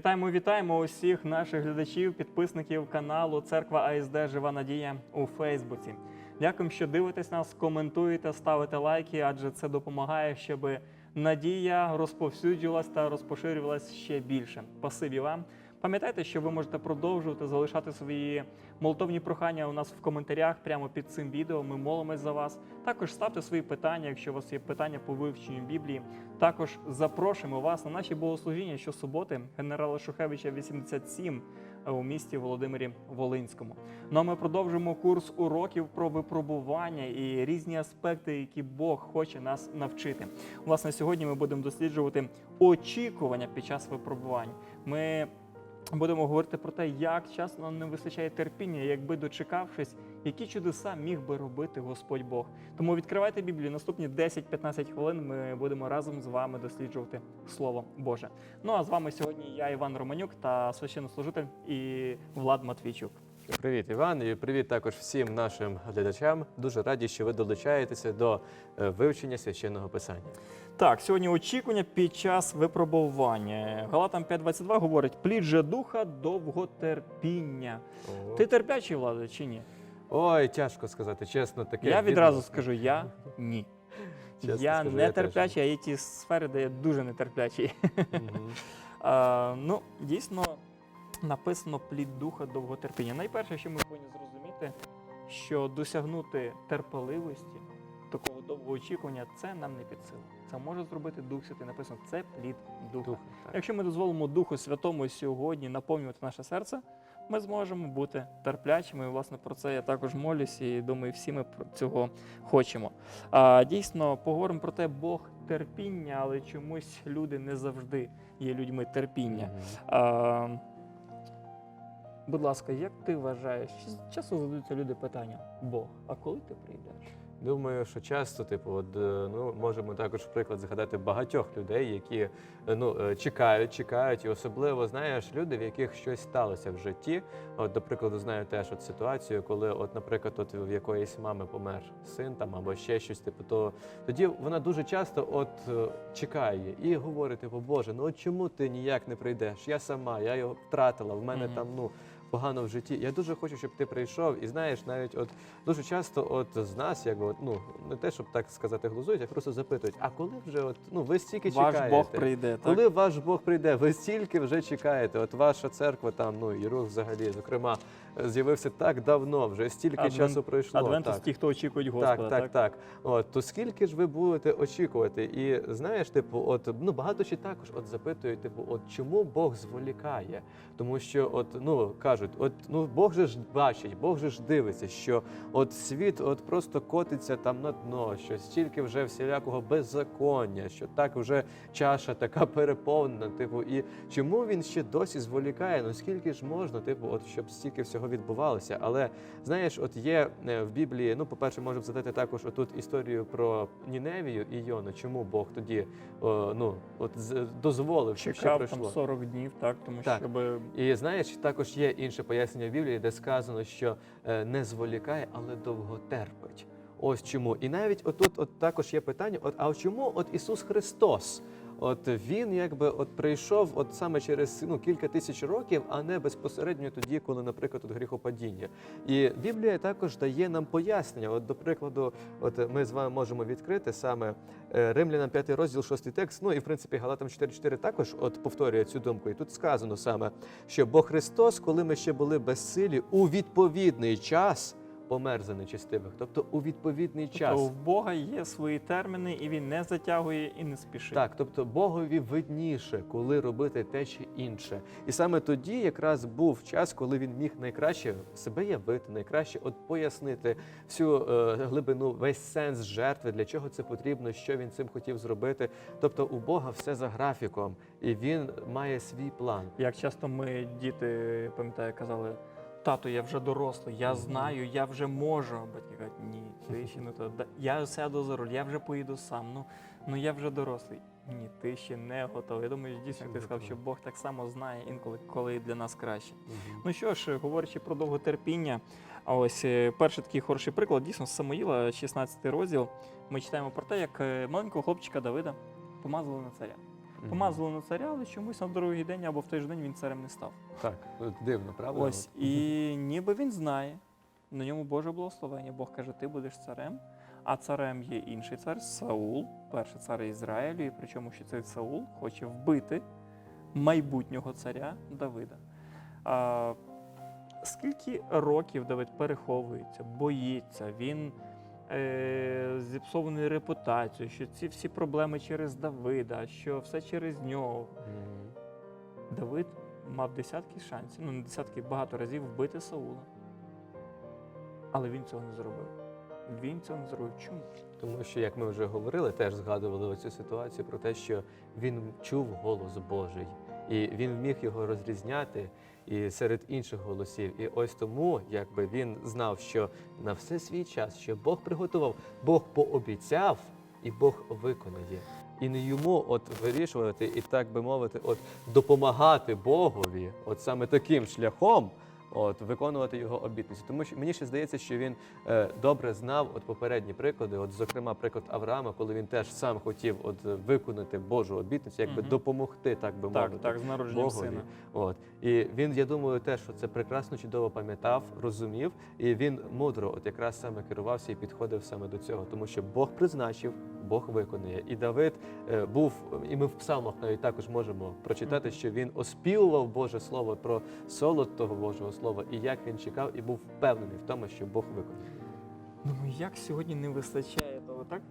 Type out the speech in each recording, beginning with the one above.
Вітаємо, вітаємо усіх наших глядачів, підписників каналу Церква АСД Жива Надія у Фейсбуці. Дякуємо, що дивитесь нас, коментуєте, ставите лайки, адже це допомагає, щоб надія розповсюджувалась та розпоширювалась ще більше. Спасибі вам. Пам'ятайте, що ви можете продовжувати залишати свої молитовні прохання у нас в коментарях прямо під цим відео. Ми молимось за вас. Також ставте свої питання, якщо у вас є питання по вивченню Біблії. Також запрошуємо вас на наші богослужіння щосуботи генерала Шухевича 87 у місті Володимирі Волинському. Ну а ми продовжуємо курс уроків про випробування і різні аспекти, які Бог хоче нас навчити. Власне, сьогодні ми будемо досліджувати очікування під час випробувань. Ми Будемо говорити про те, як часто нам не вистачає терпіння, якби дочекавшись, які чудеса міг би робити Господь Бог. Тому відкривайте Біблію. Наступні 10-15 хвилин ми будемо разом з вами досліджувати Слово Боже. Ну а з вами сьогодні я, Іван Романюк, та священнослужитель і Влад Матвійчук. Привіт, Іван, і привіт також всім нашим глядачам. Дуже раді, що ви долучаєтеся до е, вивчення священного писання. Так, сьогодні очікування під час випробування. Галатам 5.22 говорить: плід же духа довготерпіння. О. Ти терплячий, Влади, чи ні? Ой, тяжко сказати, чесно, таке. Я відео. відразу скажу, я ні. Чесно я скажу, не терплячий, а є ті сфери, де я дуже нетерплячий. Мгм. А, ну, дійсно, написано плід духа довготерпіння. Найперше, що ми повинні зрозуміти, що досягнути терпеливості, такого довгого очікування, це нам не під силу. Це може зробити Дух Святий. Написано, це плід духа. Дух. Якщо ми дозволимо Духу Святому сьогодні наповнювати наше серце, ми зможемо бути терплячими. І, власне, про це я також молюсь і думаю, всі ми про цього хочемо. А дійсно, поговоримо про те, Бог терпіння, але чомусь люди не завжди є людьми терпіння. Мгм. А, будь ласка, як ти вважаєш? Чи часто задаються люди питання: Бог, а коли ти прийдеш? Думаю, що часто, типу, от, е, ну, можемо також приклад згадати багатьох людей, які е, ну, е, чекають, чекають, і особливо знаєш люди, в яких щось сталося в житті. От, до прикладу, знаю теж от ситуацію, коли, от, наприклад, от в якоїсь мами помер син там або ще щось, типу, то тоді вона дуже часто от чекає і говорить, типу, Боже, ну от чому ти ніяк не прийдеш? Я сама, я його втратила, в мене Мгм. там ну. Погано в житті. Я дуже хочу, щоб ти прийшов. І знаєш, навіть от дуже часто, от з нас, якби от, ну не те, щоб так сказати, глузують, а просто запитують: а коли вже от ну ви стільки Ваш чекаєте? Бог прийде, так? Коли ваш Бог прийде, ви стільки вже чекаєте. От ваша церква там, ну і рух взагалі, зокрема, з'явився так давно, вже стільки Адвент- часу пройшло. Адвентус так. ті, хто очікують Господа. Так, так, так. От то скільки ж ви будете очікувати? І знаєш, типу, от ну багато ще також от запитують, типу, от чому Бог зволікає? Тому що, от ну кажуть, от ну Бог же ж бачить, Бог же ж дивиться, що от світ от просто котиться там на дно, що стільки вже всілякого беззаконня, що так вже чаша така переповнена. Типу, і чому він ще досі зволікає? Ну скільки ж можна, типу, от щоб стільки всього відбувалося? Але знаєш, от є е, в Біблії, ну, по-перше, можемо задати також отут історію про Ніневію і Йону. Чому Бог тоді о, ну, от, дозволив, щоб ще Чекав там 40 днів, так, тому Так. щоб І знаєш, також є інше пояснення в Біблії, де сказано, що е, не зволікає, але довго терпить. Ось чому. І навіть отут от також є питання: от а чому от Ісус Христос? От він якби от прийшов от саме через ну, кілька тисяч років, а не безпосередньо тоді, коли, наприклад, от гріхопадіння. І Біблія також дає нам пояснення. От, до прикладу, от ми з вами можемо відкрити саме е, Римлянам 5 розділ, 6 текст. Ну і в принципі Галатам 4.4 також от повторює цю думку. І тут сказано саме, що бо Христос, коли ми ще були безсилі, у відповідний час помер за нечестивих. Тобто у відповідний час. тобто, в Бога є свої терміни, і він не затягує і не спішить. Так, тобто Богові видніше, коли робити те чи інше. І саме тоді якраз був час, коли він міг найкраще себе явити, найкраще от пояснити всю е, глибину, весь сенс жертви, для чого це потрібно, що він цим хотів зробити. Тобто у Бога все за графіком, і він має свій план. Як часто ми, діти, пам'ятаю, казали, тато, я вже дорослий, я знаю, я вже можу. А батьки кажуть, ні, ти ще не то. Я сяду за руль, я вже поїду сам. Ну, ну я вже дорослий. Ні, ти ще не готовий. Я думаю, дійсно, ти сказав, що Бог так само знає інколи, коли для нас краще. Ну що ж, говорячи про довготерпіння, а ось е, перший такий хороший приклад, дійсно, з Самуїла, 16 розділ. Ми читаємо про те, як е, маленького хлопчика Давида помазали на царя. Помазали на царя, але чомусь на другий день або в той же день він царем не став. Так, дивно, правда? Ось і ніби він знає, на ньому Боже благословення. Бог каже, ти будеш царем, а царем є інший цар Саул, перший цар Ізраїлю, і причому що цей Саул хоче вбити майбутнього царя Давида. А, скільки років Давид переховується, боїться, він зіпсований репутацією, що ці всі проблеми через Давида, що все через нього. Мгм. Давид мав десятки шансів, ну не десятки, багато разів вбити Саула. Але він цього не зробив. Він цього не зробив. Чому? Тому що, як ми вже говорили, теж згадували оцю ситуацію про те, що він чув голос Божий, і він вміг його розрізняти і серед інших голосів. І ось тому, якби він знав, що на все свій час, що Бог приготував, Бог пообіцяв і Бог виконає. І не йому от вирішувати і так би мовити, от допомагати Богові, от саме таким шляхом, от виконувати його обітниці. Тому що мені ще здається, що він е, добре знав от попередні приклади, от зокрема приклад Авраама, коли він теж сам хотів от виконати Божу обітницю, якби Мгм. допомогти, так би Так, мовити. так, з народженням Богові. сина. От і він, я думаю, теж що це прекрасно чудово пам'ятав, розумів, і він мудро, от якраз саме керувався і підходив саме до цього, тому що Бог призначив, Бог виконує. І Давид е, був, і ми в псалмах навіть також можемо прочитати, що він оспівував Боже Слово про солод того Божого Слова, і як він чекав, і був впевнений в тому, що Бог виконує. Думаю, як сьогодні не вистачає того, так?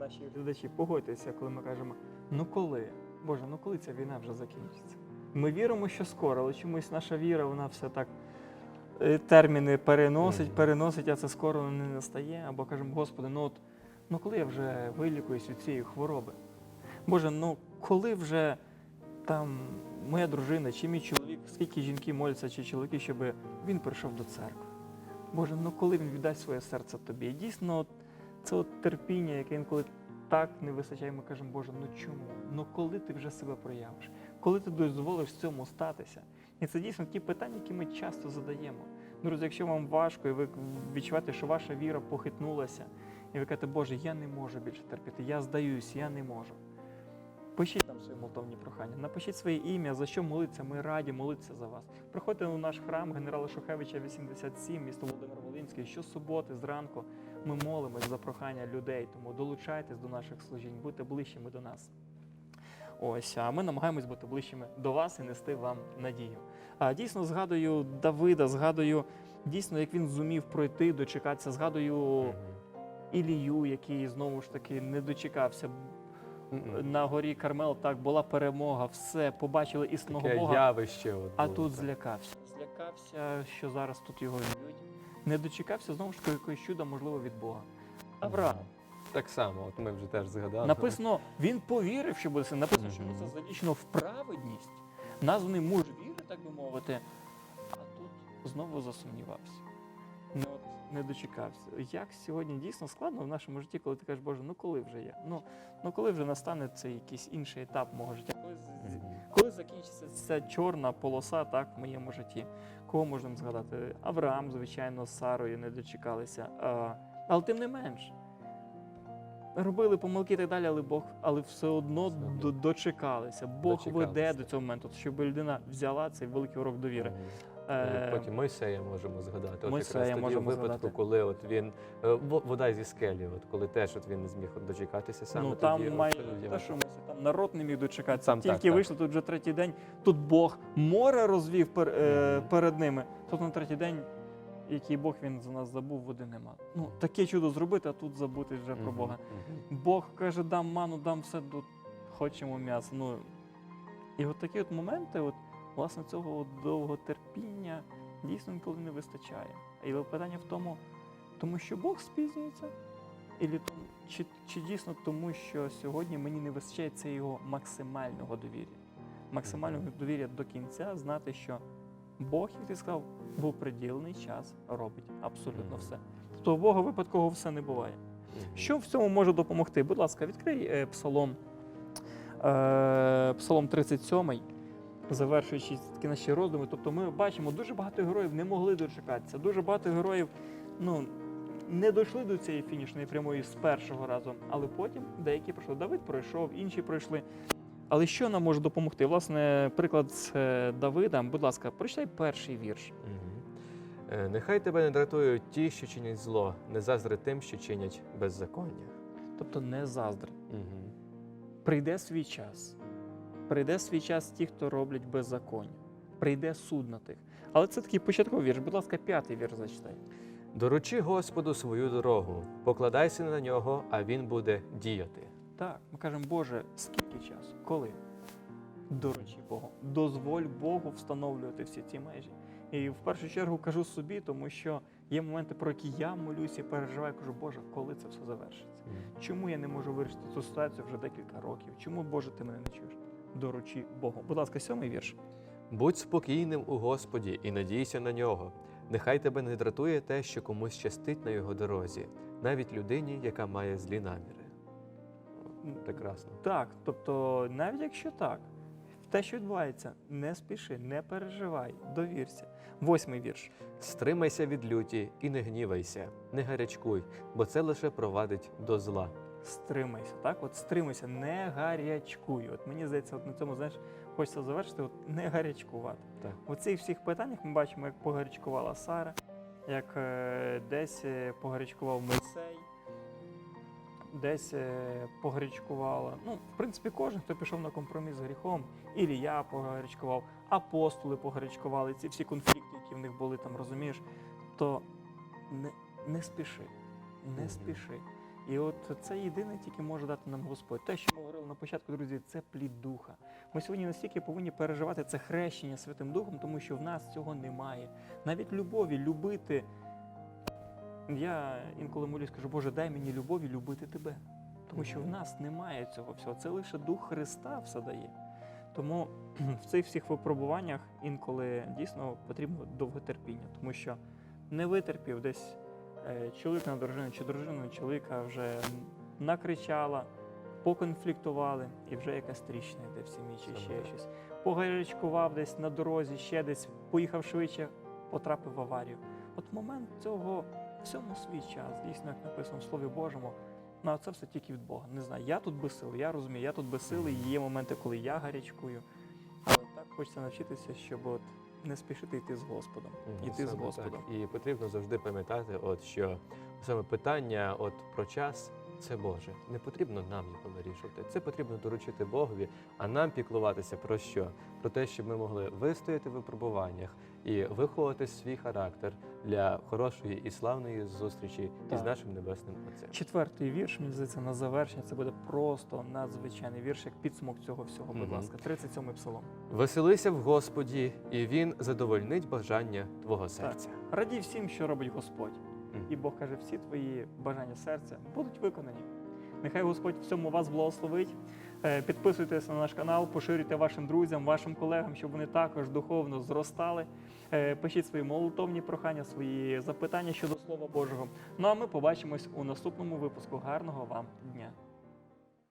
Наші глядачі, погодьтеся, коли ми кажемо, ну коли? Боже, ну коли ця війна вже закінчиться? Ми віримо, що скоро, але чомусь наша віра, вона все так е, терміни переносить, переносить, а це скоро не настає. Або кажемо, Господи, ну от ну коли я вже вилікуюсь від цієї хвороби? Боже, ну коли вже там моя дружина чи мій чоловік, скільки жінки моляться, чи чоловіки, щоб він прийшов до церкви? Боже, ну коли він віддасть своє серце тобі? Дійсно, це от терпіння, яке інколи так не вистачає, ми кажемо, Боже, ну чому? Ну коли ти вже себе проявиш? Коли ти дозволиш цьому статися? І це дійсно ті питання, які ми часто задаємо. Друзі, якщо вам важко, і ви відчуваєте, що ваша віра похитнулася, і ви кажете, Боже, я не можу більше терпіти, я здаюсь, я не можу. Пишіть нам свої молитовні прохання, напишіть своє ім'я, за що молитися. Ми раді молитися за вас. Приходьте у наш храм генерала Шухевича 87, місто Володимир Волинський. Щосуботи зранку ми молимось за прохання людей. Тому долучайтесь до наших служінь, будьте ближчими до нас. Ось, а ми намагаємось бути ближчими до вас і нести вам надію. А дійсно згадую Давида, згадую дійсно, як він зумів пройти, дочекатися. Згадую Ілію, який знову ж таки не дочекався. На горі Кармел так була перемога, все побачили істинного Таке Бога. явище. От А було, тут так. злякався. Злякався, що зараз тут його вб'ють. Не дочекався знову ж таки якоїсь чуда, можливо, від Бога. Авраам. Так само, от ми вже теж згадали. Написано, він повірив, що буде син. Написано, що це залічено в праведність. Названий муж віри, так би мовити. А тут знову засумнівався. Не дочекався. Як сьогодні дійсно складно в нашому житті, коли ти кажеш, Боже, ну коли вже я? Ну, ну коли вже настане цей якийсь інший етап мого життя? Коли, коли закінчиться ця чорна полоса так, в моєму житті? Кого можемо згадати? Авраам, звичайно, з Сарою не дочекалися. А, але тим не менш. Робили помилки і так далі, але Бог, але все одно дочекалися. Бог Дочекалися. веде до цього моменту, щоб людина взяла цей великий урок довіри. Мгм. Е, Потім Мойсея можемо згадати. От Мойсея якраз тоді в випадку, згадати. коли от він е, вода зі скелі, от коли теж от він не зміг дочекатися саме ну тоді. там от має тоді те, що ми там народ не міг дочекатися. Там Тільки так. вийшли тут вже третій день. Тут Бог море розвів пер, е, Мгм. перед ними. Тут на третій день, який Бог він за нас забув, води нема. Ну таке чудо зробити, а тут забути вже про Бога. мгм. Бог каже, дам ману, дам все, хочемо м'ясо. Ну, і от такі от моменти, от, власне, цього от довго терпіння дійсно інколи не вистачає. І питання в тому, тому що Бог спізнюється, чи, чи дійсно тому, що сьогодні мені не вистачає це його максимального довір'я. Максимального довір'я до кінця, знати, що Бог, як ти сказав, був приділений час, робить абсолютно все. Тобто у Бога випадково все не буває. Що в цьому може допомогти? Будь ласка, відкрий е, псалом, е, псалом 37, завершуючи такі наші роздуми. Тобто ми бачимо, дуже багато героїв не могли дочекатися. Дуже багато героїв ну, не дійшли до цієї фінішної прямої з першого разу, але потім деякі пройшли. Давид пройшов, інші пройшли. Але що нам може допомогти? Власне, приклад з е, Давида. Будь ласка, прочитай перший вірш. Е, Нехай тебе не дратують ті, що чинять зло, не заздри тим, що чинять беззаконня. Тобто не заздри. Мгм. Прийде свій час. Прийде свій час ті, хто роблять беззаконня. Прийде суд на тих. Але це такий початковий вірш. Будь ласка, п'ятий вірш зачитай. Доручи Господу свою дорогу, покладайся на нього, а він буде діяти. Так, ми кажемо, Боже, скільки часу? Коли? Доручі Богу. Дозволь Богу встановлювати всі ці межі. І в першу чергу кажу собі, тому що є моменти, про які я молюся і переживаю, кажу, Боже, коли це все завершиться? Чому я не можу вирішити цю ситуацію вже декілька років? Чому, Боже, ти мене не чуєш? Доручі Богу. Будь ласка, сьомий вірш. Будь спокійним у Господі і надійся на нього. Нехай тебе не дратує те, що комусь щастить на його дорозі, навіть людині, яка має злі наміри. Прекрасно. Так, тобто, навіть якщо так, те, що відбувається, не спіши, не переживай, довірся. Восьмий вірш. Стримайся від люті і не гнівайся, не гарячкуй, бо це лише провадить до зла. Стримайся, так? От стримайся, не гарячкуй. От мені здається, от на цьому знаєш, хочеться завершити, от не гарячкувати. Так. У цих всіх питаннях ми бачимо, як погарячкувала Сара, як е, десь е, погарячкував Мойсей, десь е, погарячкувала. Ну, в принципі, кожен, хто пішов на компроміс з гріхом, Ілія погарячкував, апостоли погарячкували, ці всі конфлікти, які в них були там, розумієш, то не, не спіши, не спіши. І от це єдине тільки може дати нам Господь. Те, що ми говорили на початку, друзі, це плід духа. Ми сьогодні настільки повинні переживати це хрещення Святим Духом, тому що в нас цього немає. Навіть любові, любити. Я інколи молюсь, кажу, Боже, дай мені любові любити тебе. Тому що в нас немає цього всього. Це лише Дух Христа все дає. Тому в цих всіх випробуваннях інколи дійсно потрібно довготерпіння, тому що не витерпів десь чоловік на дружину чи дружина на чоловіка вже накричала, поконфліктували, і вже якась тріщина йде в сім'ї чи ще щось. Погарячкував десь на дорозі, ще десь поїхав швидше, потрапив в аварію. От момент цього всьому свій час, дійсно, як написано в Слові Божому. Ну, а це все тільки від Бога. Не знаю, я тут без сили, я розумію, я тут без сили, є моменти, коли я гарячкую. Але так хочеться навчитися, щоб от не спішити йти з Господом. Угу, Йти з Господом. Так. І потрібно завжди пам'ятати, от що саме питання от про час це Боже. Не потрібно нам його вирішувати. Це потрібно доручити Богові, а нам піклуватися про що? Про те, щоб ми могли вистояти в випробуваннях і виховати свій характер для хорошої і славної зустрічі із нашим небесним Отцем. Четвертий вірш, мені здається, на завершення це буде просто надзвичайний вірш, як підсумок цього всього. Будь Мгм. ласка, 37-й псалом. Веселися в Господі, і Він задовольнить бажання твого серця. Радій всім, що робить Господь. І Бог каже, всі твої бажання серця будуть виконані. Нехай Господь в цьому вас благословить. Е, Підписуйтесь на наш канал, поширюйте вашим друзям, вашим колегам, щоб вони також духовно зростали. Е, Пишіть свої молитовні прохання, свої запитання щодо Слова Божого. Ну а ми побачимось у наступному випуску. Гарного вам дня!